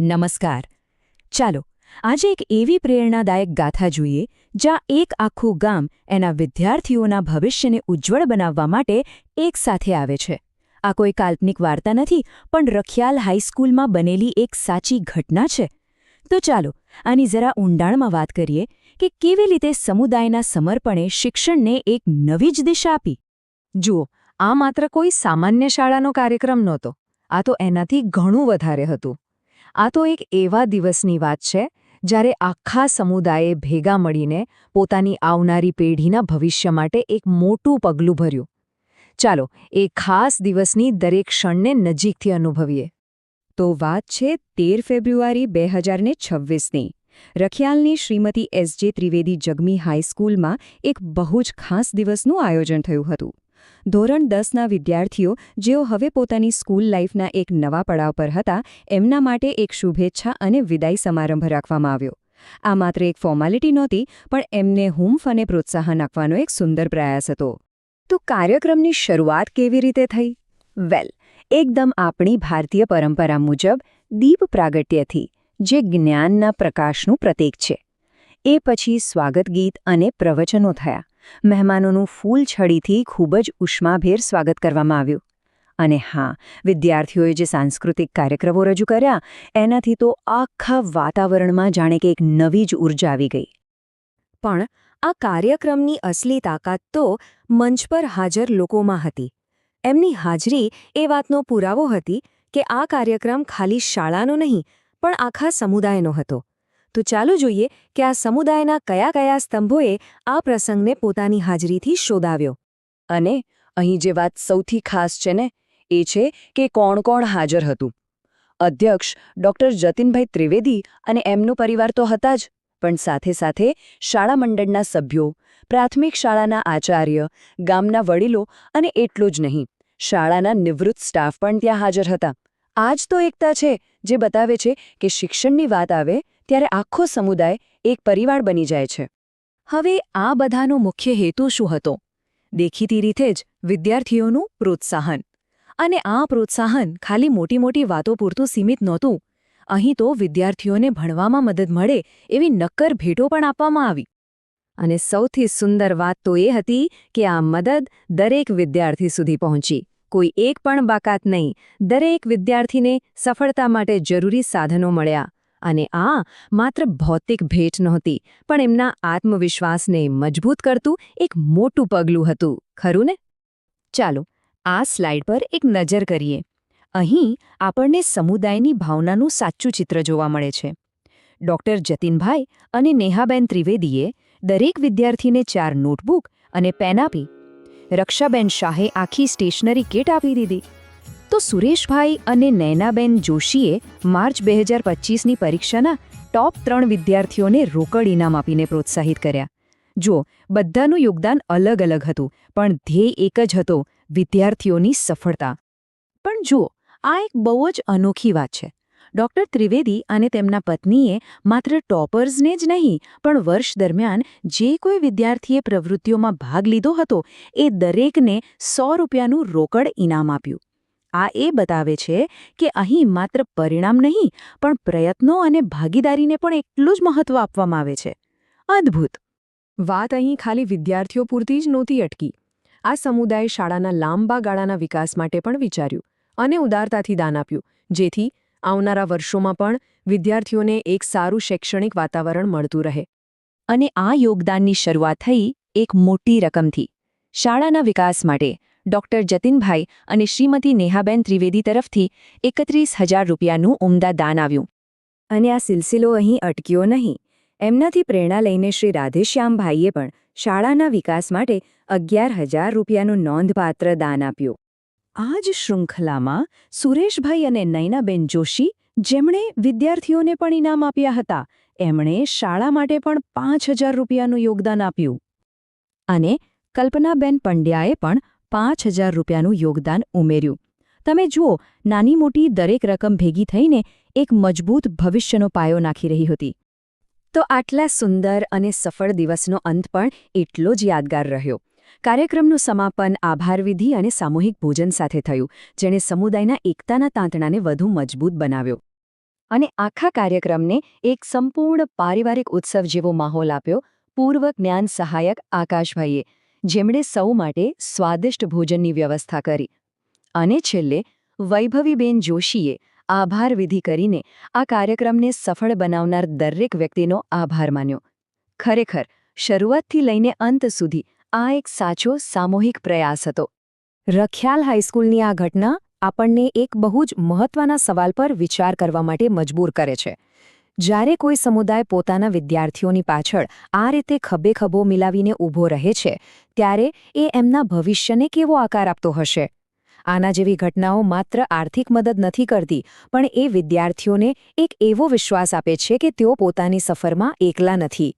નમસ્કાર. ચાલો, આજે એક એવી પ્રેરણાદાયક ગાથા જોઈએ, જ્યાં એક આખું ગામ એના વિદ્યાર્થીઓના ભવિષ્યને ઉજ્જવળ બનાવવા માટે એકસાથે આવે છે. આ કોઈ કાલ્પનિક વાર્તા નથી, પણ રખિયાલ હાઈસ્કૂલમાં બનેલી એક સાચી ઘટના છે. તો ચાલો, આની જરા ઊંડાણમાં વાત કરીએ કે કેવી રીતે સમુદાયના સમર્પણે શિક્ષણને એક નવી જ દિશા આપી. જુઓ, આ માત્ર કોઈ સામાન્ય શાળાનો કાર્યક્રમ નહોતો. આ તો એનાથી ઘણું વધારે હતું. આ તો એક એવા દિવસની વાત છે, જ્યારે આખા સમુદાયે ભેગા મળીને પોતાની આવનારી પેઢીના ભવિષ્ય માટે એક મોટું પગલું ભર્યું. ચાલો, એ ખાસ દિવસની દરેક ક્ષણને નજીકથી અનુભવીએ. તો વાત છે તેર ફેબ્રુઆરી બે હજારને છવ્વીસની. રખિયાલની શ્રીમતી એસ જે ત્રિવેદી જગમી હાઈસ્કૂલમાં એક બહુ જ ખાસ દિવસનું આયોજન થયું હતું. ધોરણ દસના વિદ્યાર્થીઓ, જેઓ હવે પોતાની સ્કૂલ લાઈફના એક નવા પડાવ પર હતા, એમના માટે એક શુભેચ્છા અને વિદાય સમારંભ રાખવામાં આવ્યો. આ માત્ર એક ફોર્માલિટી નહોતી, પણ એમને હુંફ અને પ્રોત્સાહન આપવાનો એક સુંદર પ્રયાસ હતો. તો કાર્યક્રમની શરૂઆત કેવી રીતે થઈ? વેલ, એકદમ આપણી ભારતીય પરંપરા મુજબ, દીપ પ્રાગટ્યથી, જે જ્ઞાનના પ્રકાશનું પ્રતીક છે. એ પછી સ્વાગત ગીત અને પ્રવચનો થયા. મહેમાનોનું ફૂલ છડીથી ખૂબ જ ઉષ્માભેર સ્વાગત કરવામાં આવ્યું. અને હા, વિદ્યાર્થીઓએ જે સાંસ્કૃતિક કાર્યક્રમો રજૂ કર્યા, એનાથી તો આખા વાતાવરણમાં જાણે કે એક નવી જ ઊર્જા આવી ગઈ. પણ આ કાર્યક્રમની અસલી તાકાત તો મંચ પર હાજર લોકોમાં હતી. એમની હાજરી એ વાતનો પુરાવો હતી કે આ કાર્યક્રમ ખાલી શાળાનો નહીં, પણ આખા સમુદાયનો હતો. તો ચાલો જોઈએ કે આ સમુદાયના કયા કયા સ્તંભોએ આ પ્રસંગને પોતાની હાજરીથી શોધાવ્યો. અને અહીં જે વાત સૌથી ખાસ છે ને, એ છે કે કોણ કોણ હાજર હતું. અધ્યક્ષ ડોક્ટર જતિનભાઈ ત્રિવેદી અને એમનો પરિવાર તો હતા જ, પણ સાથે સાથે શાળા મંડળના સભ્યો, પ્રાથમિક શાળાના આચાર્ય, ગામના વડીલો અને એટલું જ નહીં, શાળાના નિવૃત્ત સ્ટાફ પણ ત્યાં હાજર હતા. આ જ તો એકતા છે, જે બતાવે છે કે શિક્ષણની વાત આવે ત્યારે આખો સમુદાય એક પરિવાર બની જાય છે. હવે આ બધાનો મુખ્ય હેતુ શું હતો? દેખીતી રીતે જ વિદ્યાર્થીઓનું પ્રોત્સાહન. અને આ પ્રોત્સાહન ખાલી મોટી મોટી વાતો પૂરતું સીમિત નહોતું. અહીં તો વિદ્યાર્થીઓને ભણવામાં મદદ મળે એવી નક્કર ભેટો પણ આપવામાં આવી. અને સૌથી સુંદર વાત તો એ હતી કે આ મદદ દરેક વિદ્યાર્થી સુધી પહોંચી. કોઈ એક પણ બાકાત નહીં, દરેક વિદ્યાર્થીને સફળતા માટે જરૂરી સાધનો મળ્યા. અને આ માત્ર ભૌતિક ભેટ નહોતી, પણ એમના આત્મવિશ્વાસને મજબૂત કરતું એક મોટું પગલું હતું. ખરું ને? ચાલો, આ સ્લાઇડ પર એક નજર કરીએ. અહીં આપણને સમુદાયની ભાવનાનું સાચું ચિત્ર જોવા મળે છે. ડૉક્ટર જતિનભાઈ અને નેહાબેન ત્રિવેદીએ દરેક વિદ્યાર્થીને ચાર નોટબુક અને પેન આપી. રક્ષાબેન શાહે આખી સ્ટેશનરી કિટ આપી દીધી. તો સુરેશભાઈ અને નૈનાબેન જોશીએ માર્ચ બે હજાર પચીસની પરીક્ષાના ટોપ ત્રણ વિદ્યાર્થીઓને રોકડ ઇનામ આપીને પ્રોત્સાહિત કર્યા. જો બધાનું યોગદાન અલગ અલગ હતું, પણ ધ્યેય એક જ હતો, વિદ્યાર્થીઓની સફળતા. પણ જુઓ, આ એક બહુ જ અનોખી વાત છે. ડોક્ટર ત્રિવેદી અને તેમના પત્નીએ માત્ર ટોપર્સને જ નહીં, પણ વર્ષ દરમિયાન જે કોઈ વિદ્યાર્થીએ પ્રવૃત્તિઓમાં ભાગ લીધો હતો, એ દરેકને સો રૂપિયાનું રોકડ ઇનામ આપ્યું. આ એ બતાવે છે કે અહીં માત્ર પરિણામ નહીં, પણ પ્રયત્નો અને ભાગીદારીને પણ એટલું જ મહત્વ આપવામાં આવે છે. અદ્ભુત! વાત અહીં ખાલી વિદ્યાર્થીઓ પૂરતી જ નહોતી અટકી. આ સમુદાય શાળાના લાંબા ગાળાના વિકાસ માટે પણ વિચાર્યું અને ઉદારતાથી દાન આપ્યું. જેથી આવનારા વર્ષોમાં પણ વિદ્યાર્થીઓને એક સારું શૈક્ષણિક વાતાવરણ મળતું રહે. અને આ યોગદાનની શરૂઆત થઈ એક મોટી રકમથી. શાળાના વિકાસ માટે ડોક્ટર જતિનભાઈ અને શ્રીમતી નેહાબેન ત્રિવેદી તરફથી એકત્રીસ હજાર રૂપિયાનું ઉમદા દાન આવ્યું. અને આ સિલસિલો અહીં અટક્યો નહીં. એમનાથી પ્રેરણા લઈને શ્રી રાધેશ્યામભાઈએ પણ શાળાના વિકાસ માટે અગિયાર હજાર રૂપિયાનું નોંધપાત્ર દાન આપ્યું. આ જ શૃંખલામાં સુરેશભાઈ અને નૈનાબેન જોશી જેમણે વિદ્યાર્થીઓને પણ ઇનામ આપ્યા હતા, એમણે શાળા માટે પણ પાંચ હજાર રૂપિયાનું યોગદાન આપ્યું. અને કલ્પનાબેન પંડ્યાએ પણ પાંચ હજાર રૂપિયાનું યોગદાન ઉમેર્યું. તમે જુઓ, નાની મોટી દરેક રકમ ભેગી થઈને એક મજબૂત ભવિષ્યનો પાયો નાખી રહી હતી. તો આટલા સુંદર અને સફળ દિવસનો અંત પણ એટલો જ યાદગાર રહ્યો. કાર્યક્રમનું સમાપન આભારવિધિ અને સામૂહિક ભોજન સાથે થયું, જેણે સમુદાયના એકતાના તાંતણાને વધુ મજબૂત બનાવ્યો. અને આખા કાર્યક્રમને એક સંપૂર્ણ પારિવારિક ઉત્સવ જેવો માહોલ આપ્યો, પૂર્વ જ્ઞાન સહાયક આકાશભાઈએ. જેમણે સૌ માટે સ્વાદિષ્ટ ભોજનની વ્યવસ્થા કરી. અને છેલ્લે વૈભવીબેન જોશીએ આભાર વિધિ કરીને આ કાર્યક્રમને સફળ બનાવનાર દરેક વ્યક્તિનો આભાર માન્યો. ખરેખર, શરૂઆતથી લઈને અંત સુધી આ એક સાચો સામૂહિક પ્રયાસ હતો. રખ્યાલ હાઈસ્કૂલની આ ઘટના આપણને એક બહુ જ મહત્વના સવાલ પર વિચાર કરવા માટે મજબૂર કરે છે. જ્યારે કોઈ સમુદાય પોતાના વિદ્યાર્થીઓની પાછળ આ રીતે ખભે ખભો મિલાવીને ઊભો રહે છે, ત્યારે એ એમના ભવિષ્યને કેવો આકાર આપતો હશે? આના જેવી ઘટનાઓ માત્ર આર્થિક મદદ નથી કરતી, પણ એ વિદ્યાર્થીઓને એક એવો વિશ્વાસ આપે છે કે તેઓ પોતાની સફરમાં એકલા નથી.